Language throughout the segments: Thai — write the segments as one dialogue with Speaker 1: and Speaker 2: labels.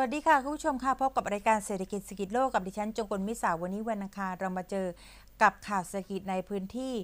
Speaker 1: สวัสดีค่ะ คุณผู้ชมค่ะ พบกับรายการเศรษฐกิจสกิจโลกกับดิฉันจงกลมิสาวันนี้วันอังคารเรามาเจอกับข่าวเศรษฐกิจในพื้นที่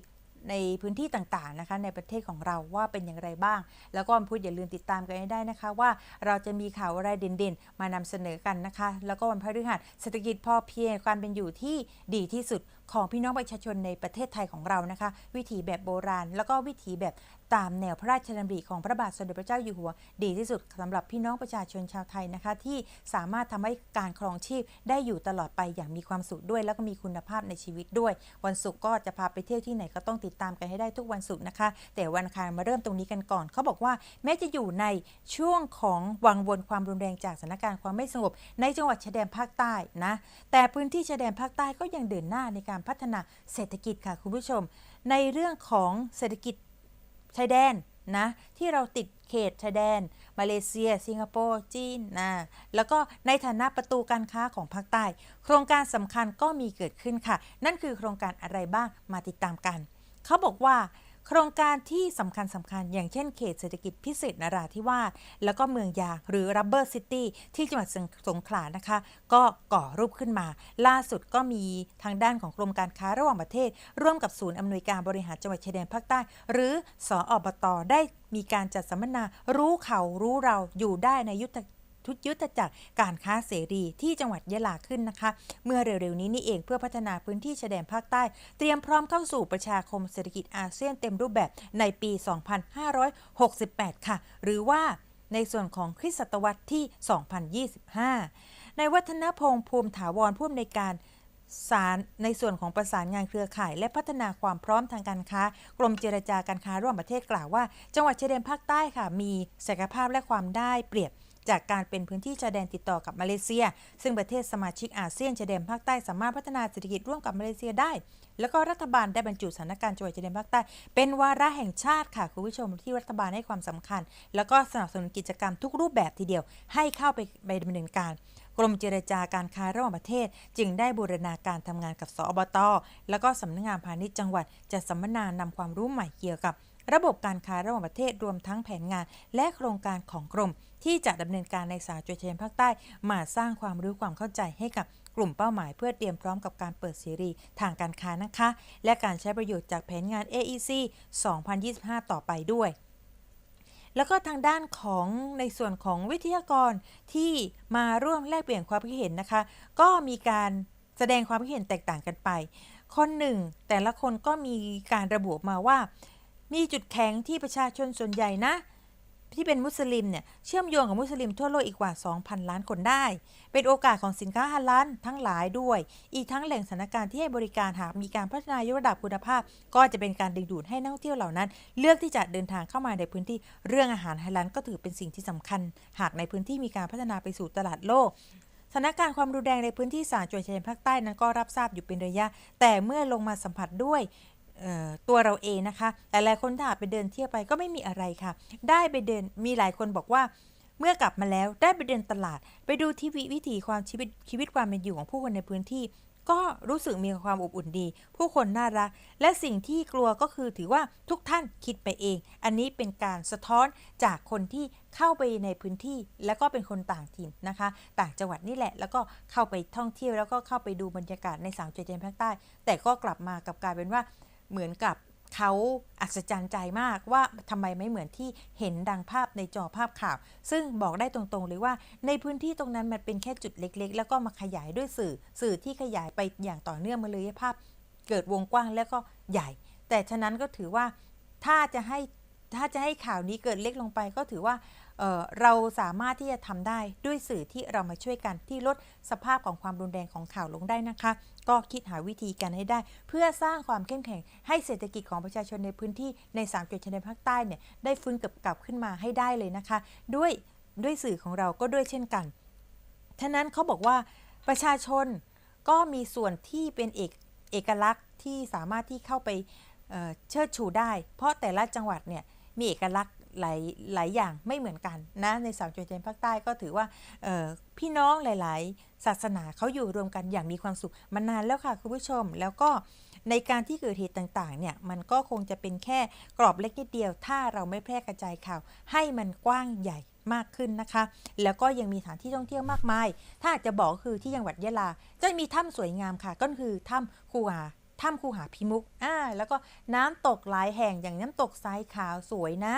Speaker 1: ในพื้นที่ต่างๆนะคะในประเทศของเราว่าเป็นอย่างไรบ้าง แล้วก็พุธอย่าลืมติดตามกันให้ได้นะคะ ว่าเราจะมีข่าวอะไรเด่นๆ มานำเสนอกันนะคะ แล้วก็วันพฤหัสเศรษฐกิจพอเพียงความเป็นอยู่ที่ดีที่สุดของพี่น้องประชาชนในประเทศไทยของเรานะคะ วิถีแบบโบราณ แล้วก็วิถีแบบตามแนวพระราชดำริของพระบาทสมเด็จพระเจ้าอยู่หัว ดีที่สุดสำหรับพี่น้องประชาชนชาวไทยนะคะ ที่สามารถทำให้การครองชีพได้อยู่ตลอดไปอย่างมีความสุขด้วย แล้วก็มีคุณภาพในชีวิตด้วย วันศุกร์ก็จะพาไปเที่ยวที่ไหนก็ต้องติดตามกันให้ได้ทุกวันศุกร์นะคะ แต่วันอังคารมาเริ่มตรงนี้กันก่อนเขาบอกว่าแม้จะอยู่ในช่วงของวังวนความรุนแรงจากสถานการณ์ความไม่สงบ ในจังหวัดชายแดนภาคใต้นะแต่พื้นที่ชายแดนภาคใต้ก็ยังเดินหน้าในการพัฒนาเศรษฐกิจค่ะคุณผู้ชม ในเรื่องของเศรษฐกิจ ชายแดนนะที่เราติดเขตชายแดน มาเลเซีย สิงคโปร์จีนนะแล้วก็ในฐานะประตูการค้าของภาคใต้ โครงการสำคัญก็มีเกิดขึ้นค่ะ นั่นคือโครงการอะไรบ้างมาติดตามกัน เขาบอกว่า โครงการที่สำคัญสำคัญ อย่างเช่นเขตเศรษฐกิจพิเศษนราธิวาสแล้วก็เมืองยางหรือ Rubber City ที่จังหวัดสงขลานะคะ ก็ก่อรูปขึ้นมา ล่าสุดก็มีทางด้านของกรมการค้าระหว่างประเทศ ร่วมกับศูนย์อำนวยการบริหารจังหวัดชายแดนภาคใต้ หรือสออบตได้มีการจัดสัมมนารู้เขารู้เราอยู่ได้ในยุทธ ทุตยุทธจักรการค้าเสรีที่จังหวัดยะลาขึ้นนะคะ เมื่อเร็วๆนี้นี่เองเพื่อพัฒนาพื้นที่ชายแดนภาคใต้ เตรียมพร้อมเข้าสู่ประชาคมเศรษฐกิจอาเซียนเต็มรูปแบบในปี 2568 ค่ะ หรือว่าในส่วนของคริสตศตวรรษที่ 2025 ในวัฒนพงษ์ภูมิถาวรผู้อำนวยการสารในส่วนของประสานงานเครือข่าย และพัฒนาความพร้อมทางการค้า กรมเจรจาการค้าระหว่างประเทศกล่าวว่า จังหวัดชายแดนภาคใต้ค่ะ มีศักยภาพและความได้เปรียบ จากการเป็นพื้นที่ชายแดนติดต่อกับมาเลเซีย ซึ่งประเทศสมาชิกอาเซียนชายแดนภาคใต้สามารถพัฒนาเศรษฐกิจร่วมกับมาเลเซียได้ แล้วก็รัฐบาลได้บรรจุสถานการณ์จังหวัดชายแดนภาคใต้ เป็นวาระแห่งชาติค่ะคุณผู้ชมที่รัฐบาลให้ความสำคัญ แล้วก็สนับสนุนกิจกรรมทุกรูปแบบทีเดียว ให้เข้าไปไปดำเนินการกรมเจรจาการค้าระหว่างประเทศ จึงได้บูรณาการทำงานกับสอบต แล้วก็สำนักงานพาณิชย์จังหวัดจะสัมมนานำความรู้ใหม่เกี่ยวกับ ระบบการค้าระหว่างประเทศรวมทั้งแผนงานและโครงการของกรม ที่จะดำเนินการในสาจังหวัดชนภาคใต้ มาสร้างความรู้ความเข้าใจให้กับกลุ่มเป้าหมายเพื่อเตรียมพร้อมกับการเปิดเสรีทางการค้านะคะ และการใช้ประโยชน์จากแผนงาน AEC 2025 ต่อไปด้วยแล้วก็ทางด้านของในส่วนของวิทยากรที่มาร่วมแลกเปลี่ยนความคิดเห็นนะคะ ก็มีการแสดงความคิดเห็นแตกต่างกันไป คนหนึ่ง แต่ละคนก็มีการระบุมาว่า มีจุดแข็งที่ประชาชนส่วนใหญ่นะ ที่เป็นมุสลิมเนี่ยเชื่อมโยงกับมุสลิมทั่วโลกอีกกว่า 2,000 ล้านคนได้ เป็นโอกาสของสินค้าฮาลาลทั้งหลายด้วย อีกทั้งแหล่งสถานการณ์ที่ให้บริการหากมีการพัฒนายกระดับคุณภาพ ก็จะเป็นการดึงดูดให้นักท่องเที่ยวเหล่านั้น เลือกที่จะเดินทางเข้ามาในพื้นที่เรื่องอาหารฮาลาลก็ถือเป็นสิ่งที่สำคัญ หากในพื้นที่มีการพัฒนาไปสู่ตลาดโลกสถานการณ์ความรุนแรงในพื้นที่สามจังหวัดชายแดนภาคใต้นั้นก็รับทราบอยู่เป็นระยะ แต่เมื่อลงมาสัมผัสด้วย ตัวเราเองนะคะ หลายคนถ้าไปเดินเที่ยวไปก็ไม่มีอะไรค่ะ ได้ไปเดินมีหลายคนบอกว่า เมื่อกลับมาแล้วได้ไปเดินตลาด ไปดูทีวิวิถีความชีวิตชีวิตความเป็นอยู่ของผู้คนในพื้นที่ ก็รู้สึกมีความอบอุ่นดี ผู้คนน่ารัก และสิ่งที่กลัวก็คือถือว่าทุกท่านคิดไปเอง อันนี้เป็นการสะท้อนจากคนที่เข้าไปในพื้นที่ แล้วก็เป็นคนต่างถิ่นนะคะ ต่างจังหวัดนี่แหละ แล้วก็เข้าไปท่องเที่ยวแล้วก็เข้าไปดูบรรยากาศในสามจังหวัดชายแดนภาคใต้ แต่ก็กลับมากลับกลายเป็นว่า เหมือนกับเขาอัศจรรย์ใจมากว่าทำไมไม่เหมือนที่เห็นดังภาพในจอภาพข่าว ซึ่งบอกได้ตรงๆเลยว่า ในพื้นที่ตรงนั้นมันเป็นแค่จุดเล็ก ๆ แล้วก็มาขยายด้วยสื่อสื่อที่ขยายไปอย่างต่อเนื่องมาเลยภาพ เกิดวงกว้างแล้วก็ใหญ่ แต่ฉะนั้นก็ถือว่าถ้าจะให้ถ้าจะให้ข่าวนี้เกิดเล็กลงไปก็ถือว่า เเราสามารถที่จะทำได้ด้วยสื่อที่เรามาช่วยกันที่ลดสภาพของความรุนแรงของข่าวลงได้นะคะ ก็คิดหาวิธีกันให้ได้ เพื่อสร้างความเข้มแข็งให้เศรษฐกิจของประชาชนในพื้นที่ในสามจังหวัดชายแดนภาคใต้เนี่ยได้ฟื้นกลับกลับขึ้นมาให้ได้เลยนะคะ ด้วยด้วยสื่อของเราก็ด้วยเช่นกันฉะนั้นเขาบอกว่าประชาชนก็มีส่วนที่เป็นเอกเอกลักษณ์ที่สามารถที่เข้าไปเเชิดชูได้ เพราะแต่ละจังหวัดเนี่ยมีเอกลักษณ์ หลายหลายอย่างไม่เหมือนกันนะในสามจังหวัดชายแดนภาคใต้ก็ถือว่าพี่น้องหลาย ๆ ศาสนาเขาอยู่รวมกันอย่างมีความสุขมานานแล้วค่ะคุณผู้ชม แล้วก็ในการที่เกิดเหตุต่าง ๆ เนี่ยมันก็คงจะเป็นแค่กรอบเล็กนิดเดียว ถ้าเราไม่แพร่กระจายข่าว ให้มันกว้างใหญ่มากขึ้นนะคะ แล้วก็ยังมีสถานที่ท่องเที่ยวมากมาย ถ้าจะบอกคือที่จังหวัดยะลา จะมีถ้ำสวยงามค่ะ ก็คือถ้ำคูหา ถ้ำคูหาพิมุกอ่าแล้วก็น้ำตกหลายแห่งอย่างน้ำตกทรายขาวสวยนะ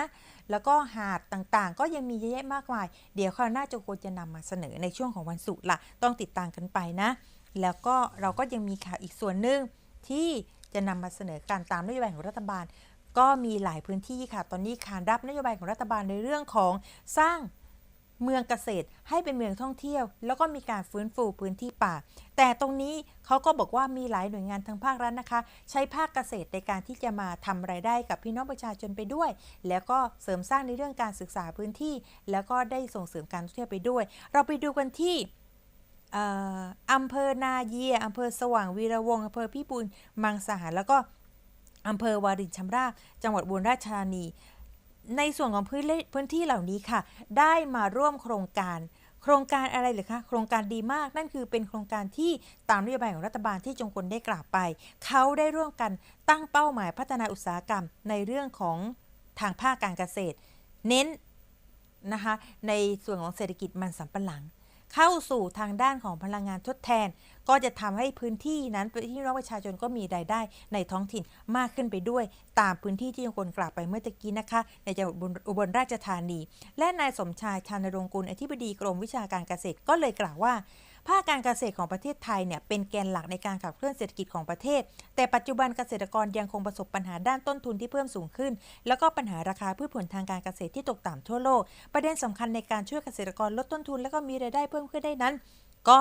Speaker 1: แล้วก็หาดต่างๆ ก็ยังมีเยอะแยะมากมาย เดี๋ยวคราวหน้าโจโกจะนำมาเสนอในช่วงของวันศุกร์ละต้องติดตามกันไปนะ แล้วก็เราก็ยังมีข่าวอีกส่วนหนึ่งที่จะนำมาเสนอการตามนโยบายของรัฐบาล ก็มีหลายพื้นที่ค่ะ ตอนนี้ขานรับนโยบายของรัฐบาลในเรื่องของสร้าง เมืองเกษตรให้เป็นเมืองท่องเที่ยว แล้วก็มีการฟื้นฟูพื้นที่ป่า แต่ตรงนี้เขาก็บอกว่ามีหลายหน่วยงานทางภาครัฐนะคะ ใช้ภาคเกษตรในการที่จะมาทำรายได้กับพี่น้องประชาชนไปด้วย แล้วก็เสริมสร้างในเรื่องการศึกษาพื้นที่ แล้วก็ได้ส่งเสริมการท่องเที่ยวไปด้วย เราไปดูกันที่อำเภอนาเยียอำเภอสว่างวีระวงอำเภอพิบูลมังสาหารแล้วก็อำเภอวารินชำราบจังหวัดบุรีราชธานี ในส่วนของพื้นพื้นที่เหล่านี้ค่ะ ได้มาร่วมโครงการ โครงการอะไรหรือคะโครงการดีมากนั่นคือเป็นโครงการที่ตามนโยบายของรัฐบาลที่จงกลได้กล่าวไป เขาได้ร่วมกันตั้งเป้าหมายพัฒนาอุตสาหกรรมในเรื่องของทางภาคการเกษตร เน้นนะคะในส่วนของเศรษฐกิจมันสำปะหลัง เข้าสู่ทางด้านของพลังงานทดแทน ก็จะทำให้พื้นที่นั้นที่น้องประชาชนก็มีรายได้ในท้องถิ่นมากขึ้นไปด้วย ตามพื้นที่ที่ยังคนกล่าวไปเมื่อตะกี้นะคะ ในจังหวัดอุบลราชธานี และนายสมชายชานรงค์กุลอธิบดีกรมวิชาการเกษตรก็เลยกล่าวว่า ภาคการเกษตรของประเทศไทยเนี่ยเป็นแกนหลักในการขับเคลื่อนเศรษฐกิจของประเทศ แต่ปัจจุบันเกษตรกรยังคงประสบปัญหาด้านต้นทุนที่เพิ่มสูงขึ้น แล้วก็ปัญหาราคาพืชผลทางการเกษตรที่ตกต่ำทั่วโลก ประเด็นสำคัญในการช่วยเกษตรกรลดต้นทุน แล้วก็มีรายได้เพิ่มขึ้นได้นั้น ก็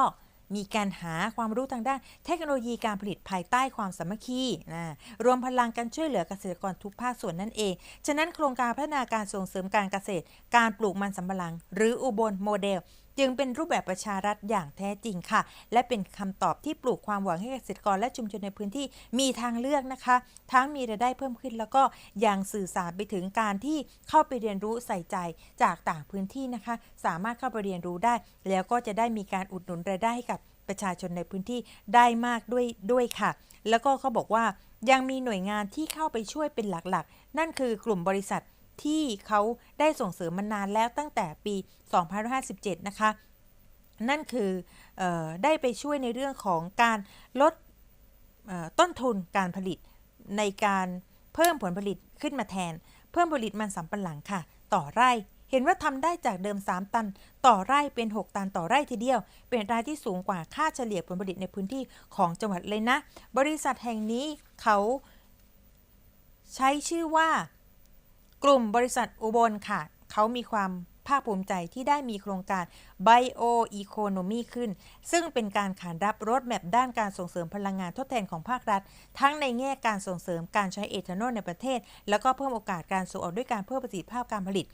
Speaker 1: มีการหาความรู้ทางด้านเทคโนโลยีการผลิตภายใต้ความสามัคคีนะรวมพลังกันช่วยเหลือเกษตรกรทุกภาคส่วนนั่นเอง ฉะนั้นโครงการพัฒนาการส่งเสริมการเกษตร การปลูกมันสำปะหลัง หรืออุบลโมเดล จึงเป็นรูปแบบประชารัฐอย่างแท้จริงค่ะ และเป็นคำตอบที่ปลูกความหวังให้เกษตรกรและชุมชนในพื้นที่มีทางเลือกนะคะ ทั้งมีรายได้เพิ่มขึ้นแล้วก็ยังสื่อสารไปถึงการที่เข้าไปเรียนรู้ใส่ใจจากต่างพื้นที่นะคะ สามารถเข้าไปเรียนรู้ได้ แล้วก็จะได้มีการอุดหนุนรายได้ให้กับประชาชนในพื้นที่ได้มากด้วยด้วยค่ะ แล้วก็เขาบอกว่ายังมีหน่วยงานที่เข้าไปช่วยเป็นหลักๆ นั่นคือกลุ่มบริษัท ที่เขาได้ส่งเสริมมานานแล้วตั้งแต่ปี 2557 นะคะ นั่นคือออได้ไปช่วยในเรื่องของการลดต้นทุนการผลิตในการเพิ่มผลผลิตขึ้นมาแทน เพิ่มผลิตมันสำปะหลังค่ะ ต่อไร่เห็นว่าทำได้จากเดิม 3 ตัน ต่อไร่เป็น 6 ตันต่อไร่ทีเดียว เป็นรายที่สูงกว่าค่าเฉลี่ยผลผลิตในพื้นที่ของจังหวัดเลยนะ บริษัทแห่งนี้เขาใช้ชื่อว่า กลุ่มบริษัทอุบลค่ะ เขามีความภาคภูมิใจที่ได้มีโครงการ Bio Economy ขึ้น ซึ่งเป็นการขานรับรถแมพด้านการส่งเสริมพลังงานทดแทนของภาครัฐ ทั้งในแง่การส่งเสริมการใช้เอทานอลในประเทศ แล้วก็เพิ่มโอกาสการส่งออกด้วยการเพิ่มประสิทธิภาพการผลิต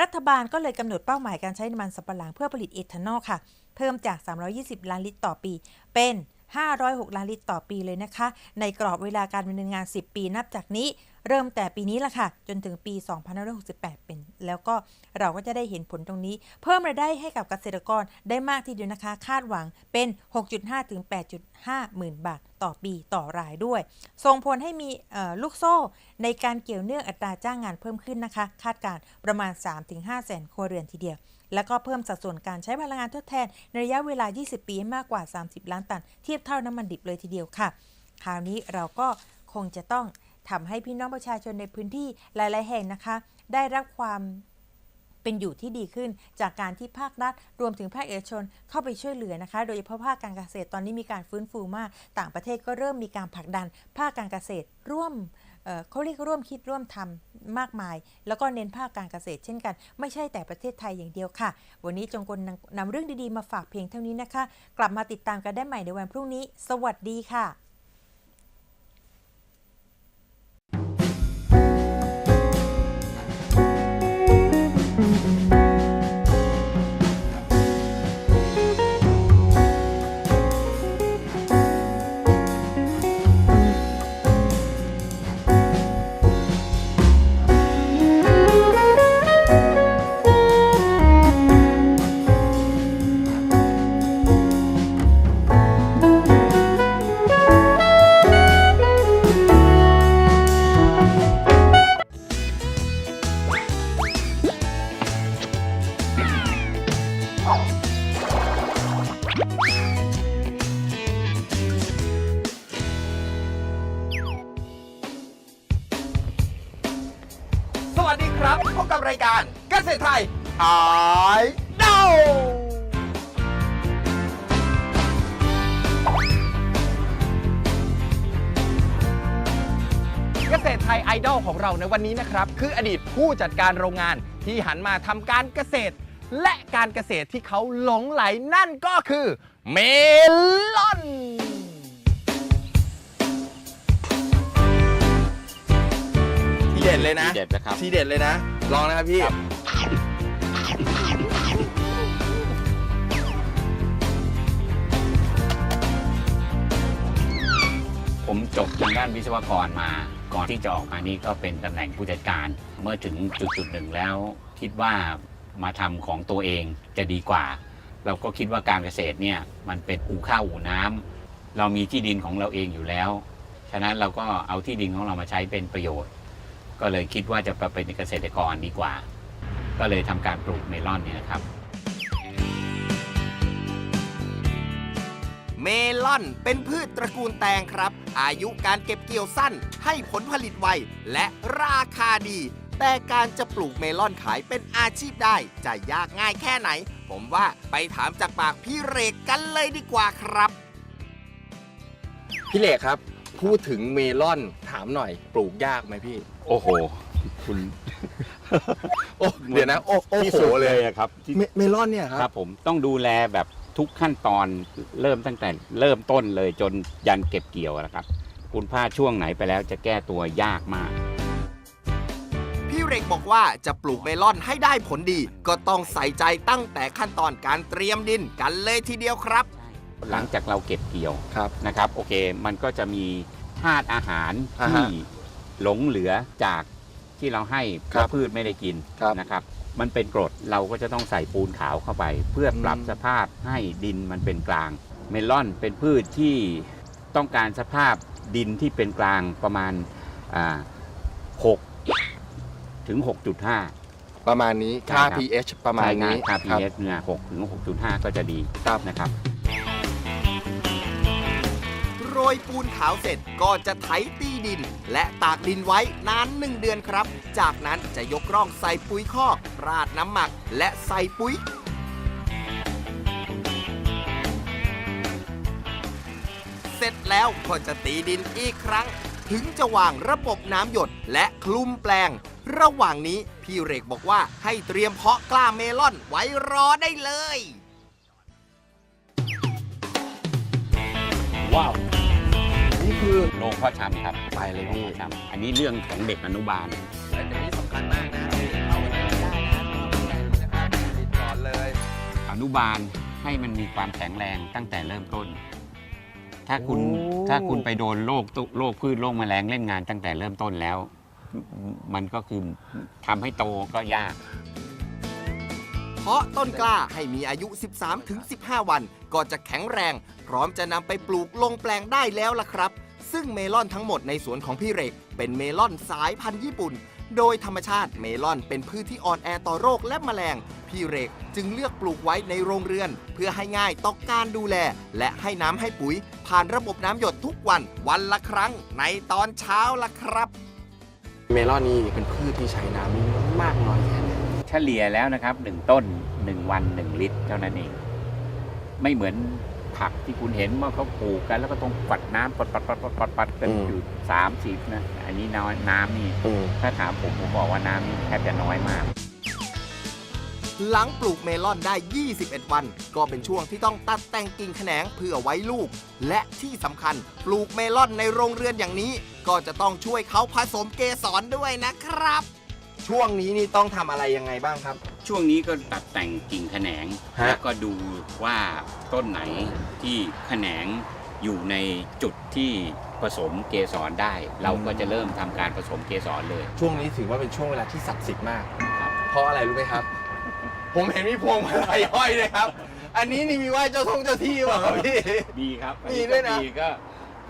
Speaker 1: รัฐบาลก็เลยกำหนดเป้าหมายการใช้น้ำมันสำปะหลังเพื่อผลิตเอทานอลค่ะ เพิ่มจาก 320 ล้านลิตรต่อปี เป็น 506 ล้านลิตรต่อปีเลยนะคะ ในกรอบเวลาการดำเนินงาน 10 ปีนับจากนี้ เริ่มแต่ปีนี้ละค่ะ จนถึงปี 2568 เป็น แล้วก็เราก็จะได้เห็นผลตรงนี้ เพิ่มรายได้ให้กับเกษตรกรได้มากทีเดียวนะคะ คาดหวังเป็น 6.5 ถึง 8.5 หมื่นบาทต่อปีต่อรายด้วย ส่งผลให้มีลูกโซ่ ในการเกี่ยวเนื่องอัตราจ้างงานเพิ่มขึ้นนะคะ คาดการประมาณ 3-5 แสนครัวเรือนทีเดียว แล้วก็เพิ่มสัดส่วนการใช้พลังงานทดแทน ในระยะเวลา 20 ปีให้มากกว่า 30 ล้านตัน เทียบเท่าน้ำมันดิบเลยทีเดียวค่ะ คราวนี้เราก็คงจะต้องทำให้พี่น้องประชาชนในพื้นที่หลาย ๆ แห่งนะคะ ได้รับความเป็นอยู่ที่ดีขึ้นจากการที่ภาครัฐ รวมถึงภาคเอกชนเข้าไปช่วยเหลือนะคะ โดยเฉพาะภาคการเกษตรตอนนี้มีการฟื้นฟูมาก ต่างประเทศก็เริ่มมีการผลักดัน ภาคการเกษตรร่วม เเขาเรียกร่วมคิดร่วมทำมากมาย แล้วก็เน้นภาคการเกษตรเช่นกัน ไม่ใช่แต่ประเทศไทยอย่างเดียวค่ะ วันนี้จงกลนนำเรื่องดีๆมาฝากเพียงเท่านี้นะคะ กลับมาติดตามกันได้ใหม่ในวันพรุ่งนี้ สวัสดีค่ะ
Speaker 2: นวันนี้นะครับคืออดีตผู้จัดการโรงงานที่หันมาทำการเกษตร และการเกษตรที่เขาหลงไหลนั่นก็คือเมลอน ทีเด็ดเลยนะ
Speaker 3: ทีเด็ดนะครับ
Speaker 2: ทีเด็ดเลยนะ ลองนะครับพี่
Speaker 3: ผมจบทางด้านวิศวกรมา ก่อนที่จะออกมานี่ก็เป็นตำแหน่งผู้จัดการ เมื่อถึงจุดจุดหนึ่งแล้ว คิดว่ามาทำของตัวเองจะดีกว่า เราก็คิดว่าการเกษตรเนี่ยมันเป็นอู่ข้าวอู่น้ำเรามีที่ดินของเราเองอยู่แล้ว ฉะนั้นเราก็เอาที่ดินของเรามาใช้เป็นประโยชน์ ก็เลยคิดว่าจะไปเป็นเกษตรกรดีกว่า ก็เลยทำการปลูกเมลอนนี่นะครับ
Speaker 2: เมลอนเป็นพืชตระกูลแตงครับ อายุการเก็บเกี่ยวสั้น ให้ผลผลิตไว และราคาดี แต่การจะปลูกเมลอนขายเป็นอาชีพได้ จะยากง่ายแค่ไหน ผมว่าไปถามจากปากพี่เรกกันเลยดีกว่าครับ พี่เรกครับ พูดถึงเมลอนถามหน่อย ปลูกยากไหมพี่
Speaker 3: โอ้โห คุณ
Speaker 2: โอ้เดี๋ยวนะ โอ้โอ้
Speaker 3: ที่
Speaker 2: โห
Speaker 3: สุด
Speaker 2: เลย
Speaker 3: อะครับที่
Speaker 2: เมเมลอนเนี่ยค
Speaker 3: ครั
Speaker 2: รั
Speaker 3: บ บผมต้องดูแลแบบ ทุกขั้นตอนเริ่มตั้งแต่เริ่มต้นเลยจนยันเก็บเกี่ยวนะครับคุณพลาดช่วงไหนไปแล้วจะแก้ตัวยากมาก
Speaker 2: พี่เรกบอกว่าจะปลูกเมลอนให้ได้ผลดี ก็ต้องใส่ใจตั้งแต่ขั้นตอนการเตรียมดินกันเลยทีเดียวครับ
Speaker 3: หลังจากเราเก็บเกี่ยว
Speaker 2: ครับ
Speaker 3: นะครับ โอเค มันก็จะมีธาตุอาหาร
Speaker 2: อ่าฮะ
Speaker 3: ที่หลงเหลือจาก ที่เราให้
Speaker 2: ครับ
Speaker 3: แล้วพืชไม่ได้กิน
Speaker 2: ครับ
Speaker 3: นะครับ มันเป็นกรดเราก็จะต้องใส่ปูนขาวเข้าไป เพื่อปรับ
Speaker 2: อืม
Speaker 3: สภาพให้ดินมันเป็นกลาง เมลอนเป็นพืชที่ต้องการสภาพดินที่เป็นกลางประมาณอ่า6ถึง 6.5
Speaker 2: ประมาณนี้
Speaker 3: ใช่
Speaker 2: ค่า
Speaker 3: ครับ
Speaker 2: pH ประมาณ
Speaker 3: ใช่
Speaker 2: นี้
Speaker 3: ค่า
Speaker 2: ครับ
Speaker 3: pH เนี่ย6ถึง6.5 ก็จะดี
Speaker 2: ครับ
Speaker 3: นะครับ
Speaker 2: โร ยปูนขาวเสร็จก็จะไถตีดิน และตากดินไว้นานหนึ่งเดือนครับ จากนั้นจะยกร่องใส่ปุ๋ยคอก ราดน้ำหมัก และใส่ปุ๋ยเสร็จแล้วก็จะตีดินอีกครั้ง ถึงจะวางระบบน้ำหยดและคลุมแปลง ระหว่างนี้พี่เรกบอกว่าให้เตรียมเพาะกล้าเมลอนไว้รอได้เลย
Speaker 3: ว้าว
Speaker 2: คือ
Speaker 3: โรงพ่อชำครับ
Speaker 2: ไปเลย
Speaker 3: โรง
Speaker 2: พี่
Speaker 3: พ่อชำอันนี้เรื่องของเด็กอนุบาล
Speaker 2: แต่เดี๋ยวนี้สำคัญมากนะเอาไปไม่ได้นะต้องแต่งนะครับติดก่อนเลย
Speaker 3: อนุบาลให้มันมีความแข็งแรงตั้งแต่เริ่มต้น ถ้าคุณ
Speaker 2: โอ้
Speaker 3: ถ้าคุณไปโดนโรคตุโรคพืชโรคแมลงเล่นงานตั้งแต่เริ่มต้นแล้ว มันก็คือทำให้โตก็ยาก
Speaker 2: เพาะต้นกล้าให้มีอายุ 13-15 วัน ก็จะแข็งแรง พร้อมจะนำไปปลูกลงแปลงได้แล้วล่ะครับ ซึ่งเมลอนทั้งหมดในสวนของพี่เรก เป็นเมลอนสายพันธุ์ญี่ปุ่น โดยธรรมชาติเมลอนเป็นพืชที่อ่อนแอต่อโรคและแมลง พี่เรกจึงเลือกปลูกไว้ในโรงเรือน เพื่อให้ง่ายต่อการดูแล และให้น้ำให้ปุ๋ย ผ่านระบบน้ำหยดทุกวันวันละครั้งในตอนเช้าล่ะครับ
Speaker 4: เมลอนนี่เป็นพืชที่ใช้น้ำมากน้อยแค่ไหน
Speaker 3: เฉลี่ยแล้วนะครับหนึ่งต้นหนึ่งวันหนึ่งลิตรเท่านั้นเอง ไม่เหมือน ผักที่คุณเห็นว่าเขาปลูกกัน แล้วก็ต้องปัดน้ำปัดปัดปัดปัดปัดปัดกัน
Speaker 4: อืม
Speaker 3: อยู่สามสิบนะ อันนี้น้อยน้ำนี่
Speaker 4: อืม
Speaker 3: ถ้าถามผมผมบอกว่าน้ำนี่แทบจะน้อยมาก
Speaker 2: หลังปลูกเมลอนได้ 21 วัน ก็เป็นช่วงที่ต้องตัดแต่งกิ่งแขนงเพื่อไว้ลูก และที่สำคัญปลูกเมลอนในโรงเรือนอย่างนี้ ก็จะต้องช่วยเขาผสมเกสรด้วยนะครับ ช่วงนี้นี่ต้องทำอะไรยังไงบ้างครับ
Speaker 3: ช่วงนี้ก็ตัดแต่งกิ่งแขนง
Speaker 2: ฮะ
Speaker 3: แล้วก็ดูว่าต้นไหนที่แขนงอยู่ในจุดที่ผสมเกสรได้ เราก็จะเริ่มทำการผสมเกสรเลย
Speaker 4: ช่วงนี้ถือว่าเป็นช่วงเวลาที่ศักดิ์สิทธิ์มาก
Speaker 3: ครับ
Speaker 4: เพราะอะไรรู้ไหมครับ
Speaker 2: ผมเห็นมีพวงมาลัยห้อยเลยครับ อันนี้นี่มีไหว้เจ้าทงเจ้าที่เปล่าครับพี่
Speaker 3: ดีครับ
Speaker 2: มีด้วยนะ
Speaker 3: ดีก็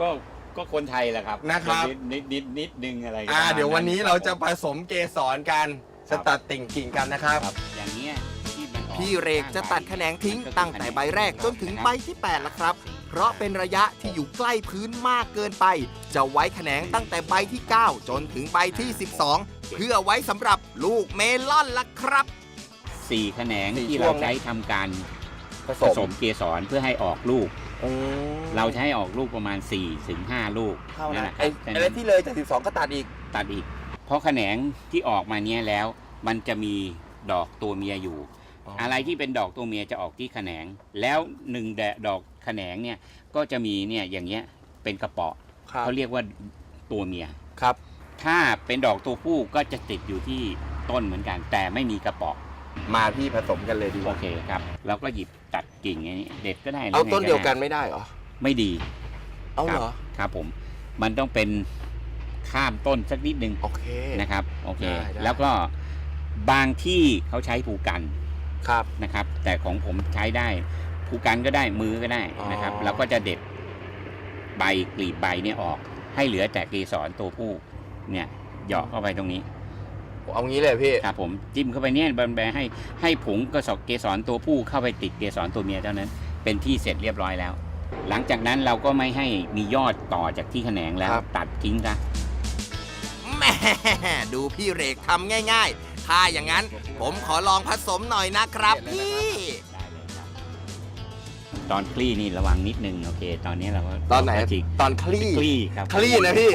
Speaker 3: ก็ก็คนไทยแหละครับ
Speaker 2: นะครับ
Speaker 3: นิดนิดนิดนิดนึงอะไร
Speaker 2: อ่า
Speaker 3: ประมณ
Speaker 2: เดี๋ยววันนี้
Speaker 3: คบ
Speaker 2: เราจะ
Speaker 3: ผม
Speaker 2: ผสมเกสรกัน จะตัดติ่งกิ่งกันนะครับ
Speaker 3: ครับ อย่างเงี้ยที่มันออก
Speaker 2: พี่พี่เรกจะตัดแขนงทิ้งตั้งแต่ใบแรกจนถึงใบที่8ละครับ เพราะเป็นระยะที่อยู่ใกล้พื้นมากเกินไป จะไว้แขนงตั้งแต่ใบที่ 9 จนถึงใบที่ 12 เพื่อไว้สำหรับลูกเมลอนละครับ
Speaker 3: สี่แขนง
Speaker 4: สี่
Speaker 3: ที่
Speaker 4: ช่
Speaker 3: เรา
Speaker 4: วง
Speaker 3: ใช้ทำการ
Speaker 4: ผ
Speaker 3: ผสมเกสรเพื่อให้ออกลูก
Speaker 4: อืม
Speaker 3: เราจะให้ออกลูกประมาณ4ถึง5ลูก
Speaker 4: เท่า
Speaker 3: นั่
Speaker 4: นั้นน
Speaker 3: แหละค
Speaker 4: ไอ้
Speaker 3: รับแต่
Speaker 4: ไอ้ที่เลยจาก12 ก็ตัดอีก
Speaker 3: ตัดอีก เพราะแขนงที่ออกมาเนี้ยแล้ว มันจะมีดอกตัวเมียอยู่
Speaker 4: อ๋ออ
Speaker 3: อะไรที่เป็นดอกตัวเมียจะออกที่แขนง แล้วหนึ่งแดะดอกแขนงเนี่ยก็จะมีเนี่ยอย่างเงี้ยเป็นกระเปาะ
Speaker 4: ครับ
Speaker 3: เขาเรียกว่าตัวเมีย
Speaker 4: ครับ
Speaker 3: ถ้าเป็นดอกตัวผู้ก็จะติดอยู่ที่ต้นเหมือนกัน แต่ไม่มีกระเปาะ
Speaker 4: มาพี่ผสมกันเลยดีก
Speaker 3: โอ
Speaker 4: ว่า
Speaker 3: เคครับเราก็หยิบตัดกิ่งอย่างนี้เด็ดก็ได้หรื
Speaker 4: เอา
Speaker 3: ไง
Speaker 4: ต้นเดียวกัน
Speaker 3: ไไม่
Speaker 4: ได้เหรอ
Speaker 3: ไม่ดี
Speaker 4: เอาเหรอ
Speaker 3: ครับผม มันต้องเป็น ข้ามต้นสักนิดนึง
Speaker 4: โอเค
Speaker 3: นะครับ โอเค
Speaker 4: ได้ได้
Speaker 3: แล้วก็บางที่เขาใช้ภูกัน
Speaker 4: ครับ
Speaker 3: นะครับ แต่ของผมใช้ได้ภูกันก็ได้มือก็ได้นะครับ
Speaker 4: อ๋อ
Speaker 3: แล้วก็จะเด็ดใบกลีบใบเนี่ยออก ให้เหลือแต่เกสรตัวผู้เนี่ยเหยาะเข้าไปตรงนี้
Speaker 4: เอางี้เลยพี่
Speaker 3: ครับผมจิ้มเข้าไปเนี่ยแบนๆให้ให้ผงกระสอบเกสรตัวผู้เข้าไปติดเกสรตัวเมียเท่านั้น เป็นที่เสร็จเรียบร้อยแล้ว หลังจากนั้นเราก็ไม่ให้มียอดต่อจากที่แขนงแล้ว
Speaker 4: ครับ
Speaker 3: ตัดทิ้งซะ
Speaker 2: แหม่ ดูพี่เรกทำง่าย ๆ ถ้าอย่างนั้น ผมขอลองผสมหน่อยนะครับพี่
Speaker 3: ได้เลยครับตอนคลี่นี่ระวังนิดนึงโอเค ตอนนี้เราก็
Speaker 4: ตอนไหน
Speaker 3: จิก
Speaker 4: ตอนคลี่
Speaker 3: คลี่ครับ
Speaker 4: คลี่นะพี่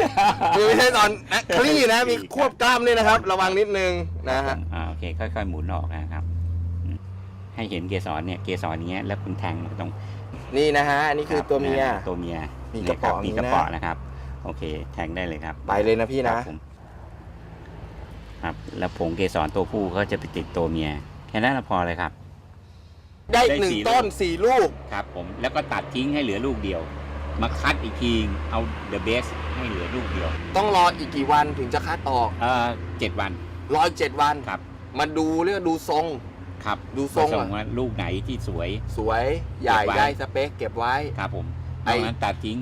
Speaker 4: คือไม่ใช่ตอนนะคลี่นะมีควบกล้ามด้วยนะครับ ระวังนิดนึงนะ
Speaker 3: ครั
Speaker 4: ฮะ
Speaker 3: บผมอ่าโอเค ค่อย ๆ หมุนออกนะครับอืมให้เห็นเกสรเนี่ยเกสรเนี้ยแล้วคุณแทงตรง
Speaker 4: นี่นะฮะอันนี้คือตัวเมีย
Speaker 3: ครับตัวเมีย
Speaker 4: มีกระเป๋า
Speaker 3: นี่คบมี
Speaker 4: อย่างนี้
Speaker 3: กระ
Speaker 4: นะ
Speaker 3: เป๋านะครับ โอเค แทงได้เลยครับ
Speaker 4: ไปเลยนะพี่
Speaker 3: ค
Speaker 4: นะ
Speaker 3: รับผม ครับ แล้วผงเกสรตัวผู้ก็จะไปติดตัวเมีย แค่นั้นเราพอเลยครับ
Speaker 4: ได้
Speaker 3: ได้
Speaker 4: หนึ่ง
Speaker 3: สี่
Speaker 4: ต้น
Speaker 3: ลูก
Speaker 4: สี่ลูก
Speaker 3: ครับผมแล้วก็ตัดทิ้งให้เหลือลูกเดียว มาคัดอีกทีเอา the best ให้เหลือลูกเดียว
Speaker 4: ต้องรออีกกี่วันถึงจะคัดออก
Speaker 3: เอ่อเจ็ดวัน
Speaker 4: รอเจ็ดวัน
Speaker 3: ครับ
Speaker 4: มาดูเรื่องดูทรง
Speaker 3: ครับ
Speaker 4: ดูทรง
Speaker 3: มาส่ง
Speaker 4: อะ
Speaker 3: ว่าลูกไหนที่สวย
Speaker 4: สวยใหญ่
Speaker 3: เก็บไว้
Speaker 4: ได้สเปคเก็บไว้
Speaker 3: ครับผม
Speaker 4: ไอ้
Speaker 3: ตอนนั้นตัดทิ้ง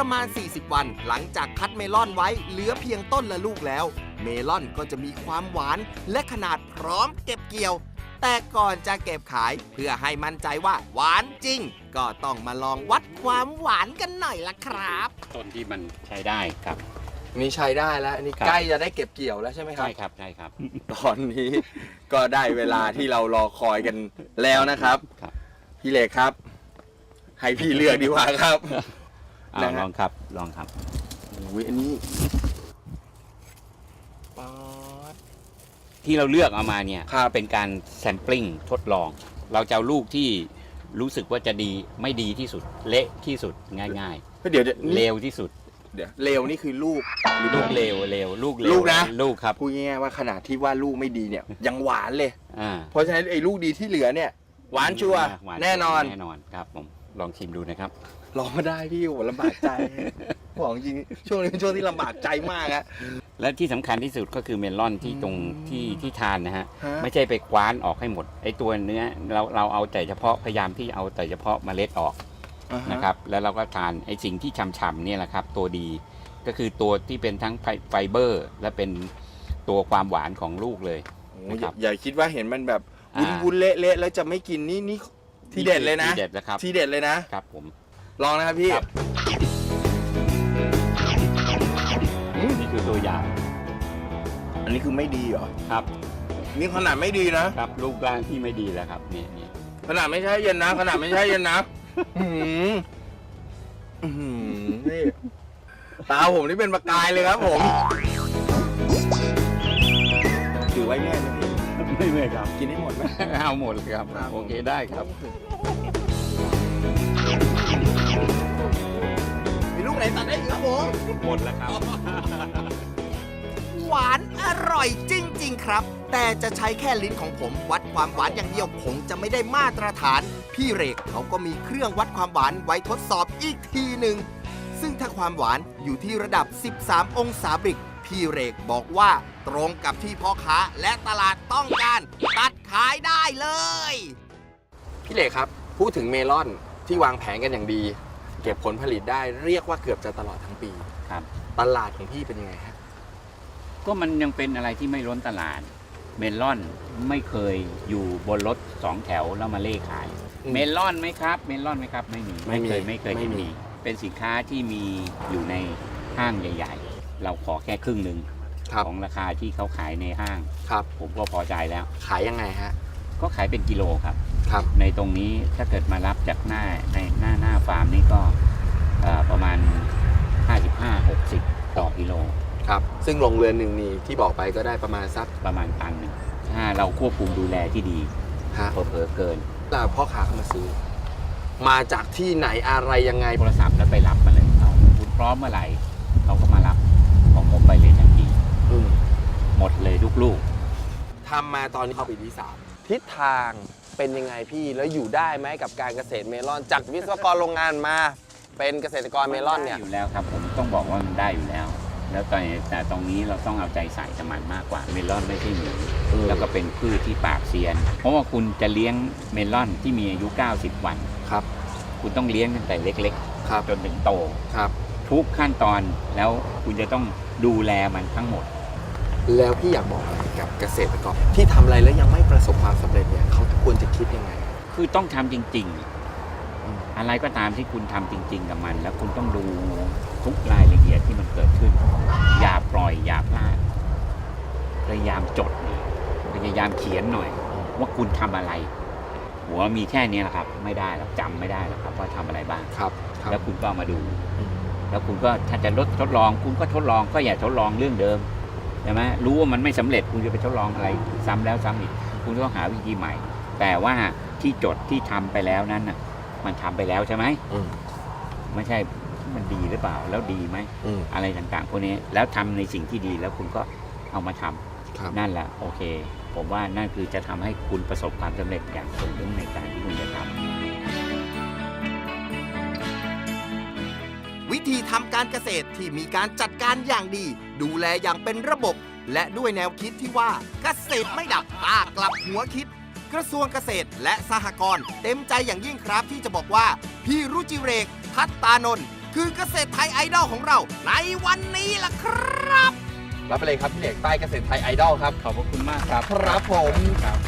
Speaker 2: ประมาณ 40 วัน หลังจากคัดเมลอนไว้เหลือเพียงต้นละลูกแล้ว เมลอนก็จะมีความหวานและขนาดพร้อมเก็บเกี่ยว แต่ก่อนจะเก็บขายเพื่อให้มั่นใจว่าหวานจริง ก็ต้องมาลองวัดความหวานกันหน่อยละครับ
Speaker 3: ต้นที่มันใช้ได้ครับ
Speaker 4: นี่ใช้ได้แล้วอันนี้
Speaker 3: ครับ
Speaker 4: ใกล้จะได้เก็บเกี่ยวแล้วใช่ไหมครับ
Speaker 3: ใช่ครับใช่ครับ
Speaker 4: ตอนนี้ ก็ได้เวลาที่เรารอคอยกันแล้วนะครับ
Speaker 3: ครับ
Speaker 4: พี่เล็กครับ ให้พี่เลือกดีกว่าครับ
Speaker 3: เอา
Speaker 4: นะฮะ
Speaker 3: ลองครับลองครับ
Speaker 4: อุ้ยอันนี้ป๊าด
Speaker 3: ที่เราเลือกเอามาเนี่ย
Speaker 4: ครับ
Speaker 3: เป็นการแซมปลิ้งทดลอง เราจะเอาลูกที่รู้สึกว่าจะดีไม่ดีที่สุด เละที่สุดง่าย
Speaker 4: เฮ้ยเดี๋ยวเดี๋ยว
Speaker 3: ๆเลวที่สุด
Speaker 4: เดี๋ยวเลวนี่คือลูกหรือ
Speaker 3: ลูกเลวเลวลูกเลว
Speaker 4: ลูกนะ
Speaker 3: ลูกครับ
Speaker 4: พูดง่ายๆว่าขนาดที่ว่าลูกไม่ดีเนี่ย ยังหวานเลย
Speaker 3: อ่า
Speaker 4: เพราะฉะนั้นไอ้ลูกดีที่เหลือเนี่ย หวานชัวร์
Speaker 3: หวา
Speaker 4: แน่นอน
Speaker 3: แน่นอนครับผมลองชิมดูนะครับ
Speaker 4: รอมาได้พี่โหลำบากใจบอกจริงช่วงนี้เป็นช่วงที่ลำบากใจมากฮะ
Speaker 3: และที่สำคัญที่สุดก็คือเมลอนที่ตรง
Speaker 4: อืม
Speaker 3: ที่ที่ทานนะฮะ
Speaker 4: ฮะ
Speaker 3: ไม่ใช่ไปคว้านออกให้หมดไอ้ตัวเนื้อเราเราเอาแต่เฉพาะพยายามที่เอาแต่เฉพาะเมล็ดออก
Speaker 4: อ่าฮ
Speaker 3: นะครับแล้วเราก็ทานไอ้สิ่งที่ฉ่ำๆเนี่ยแหละครับ ตัวดีก็คือตัวที่เป็นทั้งไฟไฟเบอร์ และเป็นตัวความหวานของลูกเลย
Speaker 4: โอ้
Speaker 3: นะครับ
Speaker 4: อย่าอย่าคิดว่าเห็นมันแบบวุ้น
Speaker 3: อ่า
Speaker 4: วุ้นเละเละแล้วจะไม่กินนี่นี่ทีเด็ดเลยนะ
Speaker 3: ทีเด็ดแล้วครับ
Speaker 4: ทีเด็ดเลยนะ
Speaker 3: ครับผม
Speaker 4: ลองนะครับพี่
Speaker 3: ครับ นี่คือตัวอย่าง
Speaker 4: อันนี้คือไม่ดีเหรอ
Speaker 3: ครับ
Speaker 4: นี่ขนาดไม่ดีนะ
Speaker 3: ครับลูกร่างที่ไม่ดีแล้วครับนี่นี่
Speaker 4: ขนาดไม่ใช่เย็นนะขนาดไม่ใช่เย็นนะอื้อหืออื้อหือนี่ตาผมนี่เป็นประกายเลยครับ ผมถือไว้แน่นะพี่
Speaker 3: ไม่ไม่ครับ
Speaker 4: กินให้หมดไหม
Speaker 3: เอาหมดเลยครับ
Speaker 4: ครับ
Speaker 3: โอเคได้ครับ
Speaker 4: ไหนตัดได้อีกครับผม
Speaker 3: หมดแล้วครับ
Speaker 2: หวานอร่อยจริง ๆ ครับ แต่จะใช้แค่ลิ้นของผมวัดความหวานอย่างเดียวคงจะไม่ได้มาตรฐาน พี่เรกเขาก็มีเครื่องวัดความหวานไว้ทดสอบอีกทีหนึ่ง ซึ่งถ้าความหวานอยู่ที่ระดับ 13 องศาบริก พี่เรกบอกว่าตรงกับที่พ่อค้าและตลาดต้องการ ตัดขายได้เลย
Speaker 4: พี่เล็กครับ พูดถึงเมลอนที่วางแผนกันอย่างดี เก็บผลผลิตได้เรียกว่าเกือบจะตลอดทั้งปี
Speaker 3: ครับ
Speaker 4: ตลาดของพี่เป็นยังไงครับ
Speaker 3: ก็มันยังเป็นอะไรที่ไม่ล้นตลาด เมลอนไม่เคยอยู่บนรถสองแถวแล้วมาเล่ขาย
Speaker 4: อืม
Speaker 3: เมลอนไหมครับ เมลอนไหมครับ ไม่มี
Speaker 4: ไม่มี
Speaker 3: เคยไม่เคย
Speaker 4: ไม่
Speaker 3: เห็น
Speaker 4: มี
Speaker 3: มี เป็นสินค้าที่มีอยู่ในห้างใหญ่ ๆ เราขอแค่ครึ่งหนึ่ง
Speaker 4: ครับ
Speaker 3: ของราคาที่เขาขายในห้าง
Speaker 4: ครับ
Speaker 3: ผมก็พอใจแล้ว
Speaker 4: ขายยังไงฮะ
Speaker 3: ก็ขายเป็นกิโลครับ
Speaker 4: ครับ
Speaker 3: ในตรงนี้ถ้าเกิดมารับจากหน้าในหน้าหน้าฟาร์มนี่ก็เอ่อประมาณ 55-60 ต่อกิโล
Speaker 4: ครับ ซึ่งโรงเรือนหนึ่งนี่ที่บอกไปก็ได้ประมาณสัก
Speaker 3: ประมาณตันหนึ่งถ้าเราควบคุมดูแลที่ดี
Speaker 4: ฮะ
Speaker 3: เผลอๆเกิน
Speaker 4: แล้วพ่อค้าเข้ามาซื้อ มาจากที่ไหนอะไรยังไง
Speaker 3: โทรศัพท์แล้วไปรับมาเลยเขาคุณพร้อมเมื่อไหร่เขาก็มารับของผมไปเลยทันที
Speaker 4: อืม
Speaker 3: หมดเลยทุกลูก
Speaker 4: ทำมาตอนนี้เข้าปีที่สาม ทิศทางเป็นยังไงพี่แล้วอยู่ได้ไหมกับการเกษตรเมลอนจากวิศวกรโรงงานมา เป็นเกษตรกรเมลอนเนี่ย
Speaker 3: ได้อยู่แล้วครับผมต้องบอกว่ามันได้อยู่แล้ว แล้วตอนนี้แต่ตรงนี้เราต้องเอาใจใส่กับมันมากกว่า เมลอนไม่ใช่หมู
Speaker 4: อืม
Speaker 3: แล้วก็เป็นพืชที่ปากเซียน เพราะว่าคุณจะเลี้ยงเมลอนที่มีอายุ 90 วัน
Speaker 4: ครับ
Speaker 3: คุณต้องเลี้ยงตั้งแต่เล็ก
Speaker 4: ครับ
Speaker 3: ๆจนถึงโต
Speaker 4: ครับ
Speaker 3: ทุกขั้นตอนแล้วคุณจะต้องดูแลมันทั้งหมด
Speaker 4: แล้วพี่อยากบอกอะไรกับเกษตรกรที่ทำอะไรแล้วยังไม่ประสบความสำเร็จเนี่ยเขาควรจะคิดยังไง
Speaker 3: คือต้องทำจริง
Speaker 4: อืม
Speaker 3: ๆ อะไรก็ตามที่คุณทำจริง ๆ กับมัน แล้วคุณต้องดูทุกรายละเอียดที่มันเกิดขึ้น อย่าปล่อยอย่าพลาดพยายามจดหน่อยพยายามเขียนหน่อย ว่าคุณทำอะไร หัวมีแค่นี้แหละครับ ไม่ได้หรอกจำไม่ได้หรอกครับ ว่าทำอะไรบ้าง
Speaker 4: ครับครั
Speaker 3: แล้
Speaker 4: บ
Speaker 3: วคุณก็เอามาดู
Speaker 4: อืม
Speaker 3: แล้วคุณก็ถ้าจะลดทดลอง คุณก็ทดลองก็อย่าทดลองเรื่องเดิม ใช่ไหมรู้ว่ามันไม่สำเร็จคุณจะไปทดลองอะไรซ้ำแล้วซ้ำอีกคุณต้องหาวิธีใหม่ แต่ว่าที่จดที่ทำไปแล้วนั้นน่ะ มันทำไปแล้วใช่ไหม
Speaker 4: อืม
Speaker 3: ไม่ใช่มันดีหรือเปล่าแล้วดีไหม
Speaker 4: อืม
Speaker 3: อะไรต่างๆพวกนี้แล้วทำในสิ่งที่ดีแล้วคุณก็เอามาทำ
Speaker 4: ครับ
Speaker 3: นั่นแหละโอเค ผมว่านั่นคือจะทำให้คุณประสบความสำเร็จอย่างสมบูรณ์ในการที่คุณจะทำ
Speaker 2: วิธีทำการเกษตรที่มีการจัดการอย่างดี ดูแลอย่างเป็นระบบ และด้วยแนวคิดที่ว่าเกษตรไม่ดับป้ากลับหัวคิด กระทรวงเกษตรและสหกรณ์เต็มใจอย่างยิ่งครับที่จะบอกว่า พี่รุจิเรก ทัตตานนท์คือเกษตรไทยไอดอลของเรา ในวันนี้ล่ะครับ
Speaker 4: รับไปเลยครับพี่เอกใต้เกษตรไทยไอดอลครับ
Speaker 3: ขอบพระคุณมากครับ
Speaker 4: ครับผม
Speaker 3: ครับ